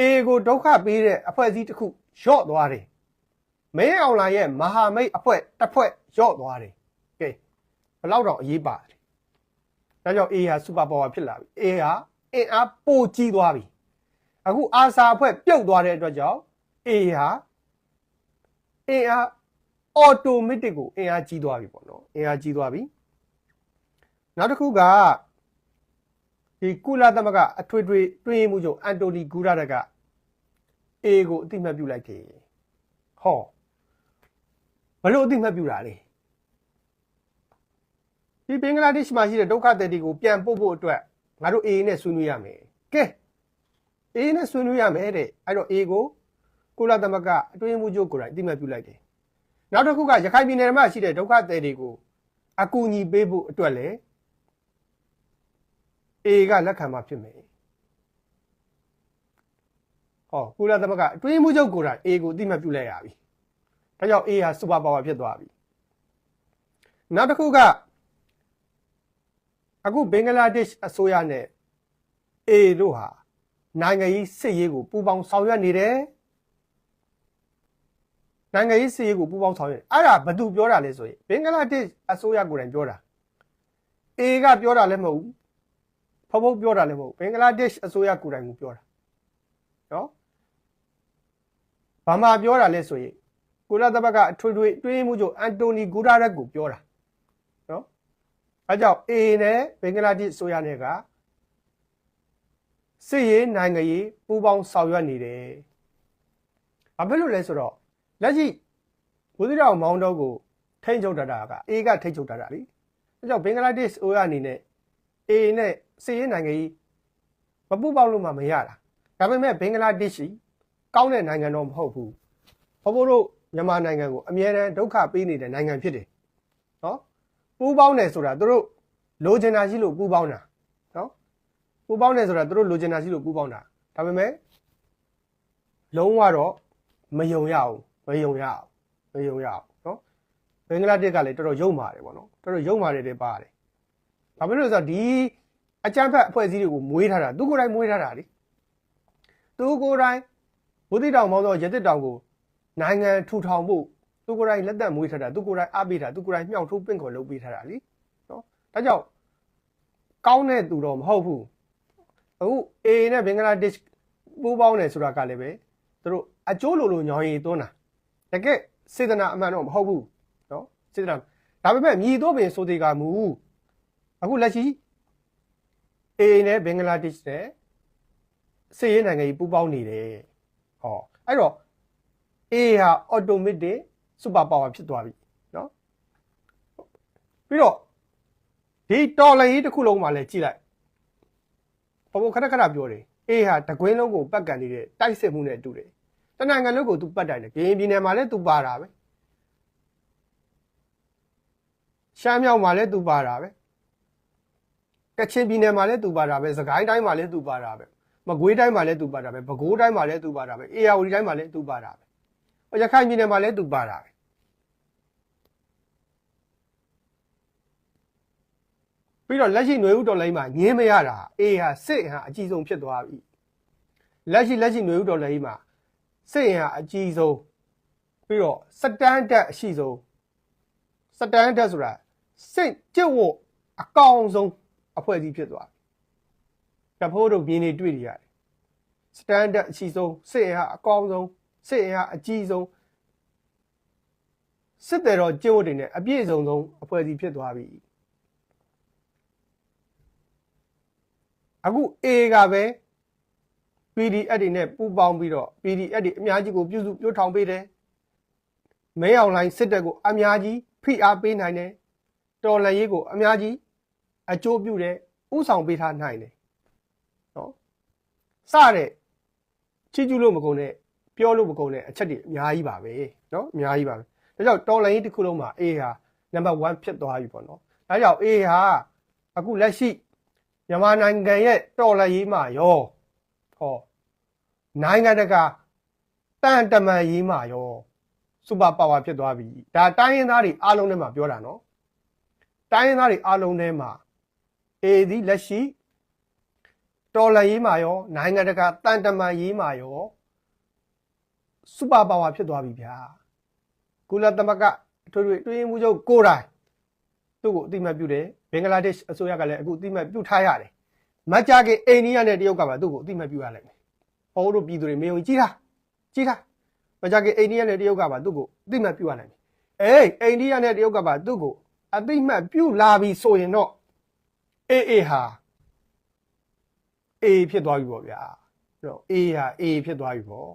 အေကိုဒုက္ခပေးတဲ့အဖွဲ့အစည်းတစ်ခုရော့သွားတယ်မင်းအောင်လာရဲ့မဟာမိတ်အဖွဲ့တစ်ဖွဲ့ရော့သွားတယ်ကဲဘယ်လောက်တော့အရေးပါတယ်ဒါကြောင့်အေဟာစူပါပါဝါဖြစ်လာပြီအေဟာအင်အားပိုကြီးသွားပြီအခုအာဆာအဖွဲ့ပြုတ်သွားတဲ့အတွက်ကြောင့်အေဟာအင်အားအော်တိုမက်တစ်ကိုအင်အားကြီးသွားပြီပေါ့နော်အင်အားကြီးသွားပြီနောက်တစ်ခုက ဒီကုလသမဂ္ဂအထွေထွေတွင်းရေးမှုချုပ်အန်တိုနီဂူရာဒကအေကိုအတိမတ်ပြုလိုက်တယ်ဟောဘလို့အတိမတ်ပြုတာလဲဒီဘင်္ဂလားဒေ့ရှ်မှာရှိတဲ့ဒုက္ခသည်တွေကိုပြန်ပို့ဖို့အတွက်ငါတို့အေနဲ့ဆွေးနွေးရမယ်ကဲအေနဲ့ဆွေးနွေးရမယ်တဲ့အဲ့တော့အေကိုကုလသမဂ္ဂအတွင်းရေးမှုချုပ်ကိုယ်တိုင်အတိမတ်ပြုလိုက်တယ်နောက်တစ်ခုကရခိုင်ပြည်နယ်မှာရှိတဲ့ဒုက္ခသည်တွေကိုအကူအညီပေးဖို့အတွက်လည်း အေကလက်ခံမှာဖြစ်မယ်ဟောကုလသမဂ္ဂအတွင်းရေးမှုချုပ်ကိုယ်တိုင်အေကိုအတိမတ်ပြုလိုက်ရပြီဒါကြောင့်အေဟာစူပါပါဝါဖြစ်သွားပြီနောက်တစ်ခုကအခုဘင်္ဂလားဒေ့ရှ်အစိုးရနဲ့အေတို့ဟာနိုင်ငံရေးစစ်ရေးကိုပူးပေါင်းဆောင်ရွက်နေတယ်နိုင်ငံရေးစစ်ရေးကိုပူးပေါင်းဆောင်ရွက်အဲ့ဒါဘယ်သူပြောတာလဲဆိုရင်ဘင်္ဂလားဒေ့ရှ်အစိုးရကိုယ်တိုင်ပြောတာအေကပြောတာလည်းမဟုတ်ဘူး ဖဖုတ်ပြောတာလည်းမဟုတ်ဘူးဘင်္ဂလားဒေ့ရှ်အစိုးရကိုယ်တိုင်ကိုပြောတာနော်ဘာမှပြောတာလဲဆိုရင်ကုလသမဂ္ဂအထွေထွေတွင်းမှုချုပ်အန်တိုနီဂူရာရက်ကိုပြောတာနော်အဲကြောင့်အေနဲ့ဘင်္ဂလားဒေ့ရှ်အစိုးရနဲ့ကစစ်ရေးနိုင်ငံရေးပူးပေါင်းဆောင်ရွက်နေတယ်ဘာဖြစ်လို့လဲဆိုတော့လက်ရှိဘုသီတော်မောင်းတော့ကိုထိန်းချုပ်တတာကအေကထိန်းချုပ်တတာလीအဲကြောင့်ဘင်္ဂလားဒေ့ရှ်အစိုးရအနေနဲ့ အေနဲ့စစ်ရေးနိုင်ငံရေးမပူးပေါင်းလို့မှမရတာဒါပေမဲ့ဘင်္ဂလားဒေ့ရှ်ကောင်းတဲ့နိုင်ငံတော့မဟုတ်ဘူးဘဘတို့မြန်မာနိုင်ငံကိုအမြဲတမ်းဒုက္ခပေးနေတဲ့နိုင်ငံဖြစ်တယ်နော်ပူးပေါင်းတယ်ဆိုတာတို့လိုချင်တာရှိလို့ပူးပေါင်းတာနော်ပူးပေါင်းတယ်ဆိုတာတို့လိုချင်တာရှိလို့ပူးပေါင်းတာဒါပေမဲ့လုံးဝတော့မယုံရအောင်မယုံရအောင်မယုံရအောင်နော်ဘင်္ဂလားဒေ့ရှ်ကလည်းတော်တော်ယုံမာတယ်ပေါ့နော်တော်တော်ယုံမာတယ်တွေပါတယ် ဘာဖြစ်လို့လဲဆိုတော့ဒီအကြမ်းဖက်အဖွဲ့အစည်းတွေကိုမွေးထားတာသူကိုယ်တိုင်မွေးထားတာလေသူကိုယ်တိုင်ဘုဒ္ဓတောင်မောင်းသောရသစ်တောင်ကိုနိုင်ငံထူထောင်ဖို့သူကိုယ်တိုင်လက်သက်မွေးထားတာသူကိုယ်တိုင်အားပေးထားသူကိုယ်တိုင်မြှောက်ထိုးပင့်ခေါ်လုပ်ပေးထားတာလीနော်ဒါကြောင့်ကောင်းတဲ့သူတော့မဟုတ်ဘူးအခု A နဲ့ဘင်္ဂလားဒေ့ရှ်ပူးပေါင်းတယ်ဆိုတာကလည်းပဲသူတို့အကျိုးလိုလိုညောင်ရည်သွန်းတာတကယ်စေတနာအမှန်တော့မဟုတ်ဘူးနော်စေတနာဒါပေမဲ့မြည်တော့ပင်ဆိုသေးကမူ အခုလက်ရှိ A နဲ့ဘင်္ဂလားဒေ့ရှ်နဲ့စေရေးနိုင်ငံကြီးပူးပေါင်းနေတယ်ဟောအဲ့တော့ A ဟာ automatic super power ဖြစ်သွားပြီเนาะပြီးတော့ဒီတော်လိုင်းကြီးတစ်ခုလုံးမှာလည်းကြည့်လိုက်ဘဘခဏခဏပြောတယ် A ဟာတကွင်းလုံးကိုပတ်ကန်နေတဲ့တိုက်စစ်မှုနဲ့တူတယ်တနင်္ဂနွေလုံးကိုသူပတ်တိုင်တယ်ဂရင်ပြည်နယ်မှာလည်းသူပါတာပဲရှမ်းမြောက်မှာလည်းသူပါတာပဲ ကချင်ပြည်နယ်မှာလည်းသူပါတာပဲစကိုင်းတိုင်းမှာလည်းသူပါတာပဲမကွေးတိုင်းမှာလည်းသူပါတာပဲပဲခူးတိုင်းမှာလည်းသူပါတာပဲအေရဝတီတိုင်းမှာလည်းသူပါတာပဲရခိုင်ပြည်နယ်မှာလည်းသူပါတာပဲပြီးတော့လက်ရှိຫນွေဥတော်လိုင်းမှာငင်းမရတာအေးဟာစစ်ဟာအကြီးဆုံးဖြစ်သွားပြီလက်ရှိလက်ရှိຫນွေဥတော်လိုင်းမှာစစ်ဟာအကြီးဆုံးပြီးတော့စတန်တက်အရှိဆုံးစတန်တက်ဆိုတာစစ်ကျုပ်ဝအကောင်ဆုံး အဖွဲ့အစည်းဖြစ်သွားပြီတဖိုးတို့မြင်နေတွေ့နေရတယ်စတန်တက်အရှိဆုံးစစ်ဟာအကောင်ဆုံးစစ်အင်အားအကြီးဆုံးစစ်တယ်တော့ကျင့်ဝတ်တွေနဲ့အပြည့်စုံဆုံးအဖွဲ့အစည်းဖြစ်သွားပြီအခု A ကပဲ PDF တွေနဲ့ပူးပေါင်းပြီးတော့ PDF တွေအများကြီးကိုပြုစုပြောထောင်ပေးတယ်မဲအောင်လိုင်းစစ်တပ်ကိုအများကြီးဖိအားပေးနိုင်တယ်တော်လှန်ရေးကိုအများကြီး အကျိုးပြုတဲ့ဥဆောင်ပေးထားနိုင်တယ်နော်စတဲ့ချီးကျူးလို့မကုန်တဲ့ပြောလို့မကုန်တဲ့အချက်တွေအများကြီးပါပဲနော်အများကြီးပါပဲဒါကြောင့်တော်လိုင်းတစ်ခုလုံးမှာ A ဟာနံပါတ်1ဖြစ်သွားပြီပေါ့နော်ဒါကြောင့် A ဟာအခုလက်ရှိမြန်မာနိုင်ငံရဲ့တော်လိုင်းရေးမှာရောဟောနိုင်ငံတကာတန်တမန်ရေးမှာရောစူပါပါဝါဖြစ်သွားပြီဒါတိုင်းရင်းသားတွေအားလုံးထဲမှာပြောတာနော်တိုင်းရင်းသားတွေအားလုံးထဲမှာ A ဒီလက်ရှိတော်လှန်ရေးမှာရောနိုင်ငံတကာတန်တမာရေးမှာရောစူပါပါဝါဖြစ်သွားပြီဗျာကုလသမဂ္ဂအထွေထွေအတွင်းရေးမှူးချုပ်ကိုယ်တိုင်သူ့ကိုအတိအမှတ်ပြုတယ်ဘင်္ဂလားဒေ့ရှ်အစိုးရကလည်းအခုအတိအမှတ်ပြုထားရတယ်မကြခင်အိန္ဒိယနဲ့တရုတ်ကပါသူ့ကိုအတိအမှတ်ပြုရလိုက်မယ်ဟောတို့ပြည်သူတွေမေယုံကြည်တာကြည်တာမကြခင်အိန္ဒိယနဲ့တရုတ်ကပါသူ့ကိုအတိအမှတ်ပြုရလိုက်မယ်အေးအိန္ဒိယနဲ့တရုတ်ကပါသူ့ကိုအတိအမှတ်ပြုလာပြီဆိုရင်တော့ အေးအေးဟာ A ဖြစ်သွားပြီပေါ့ဗျာအဲ့တော့ A ဟာ A ဖြစ်သွားပြီပေါ့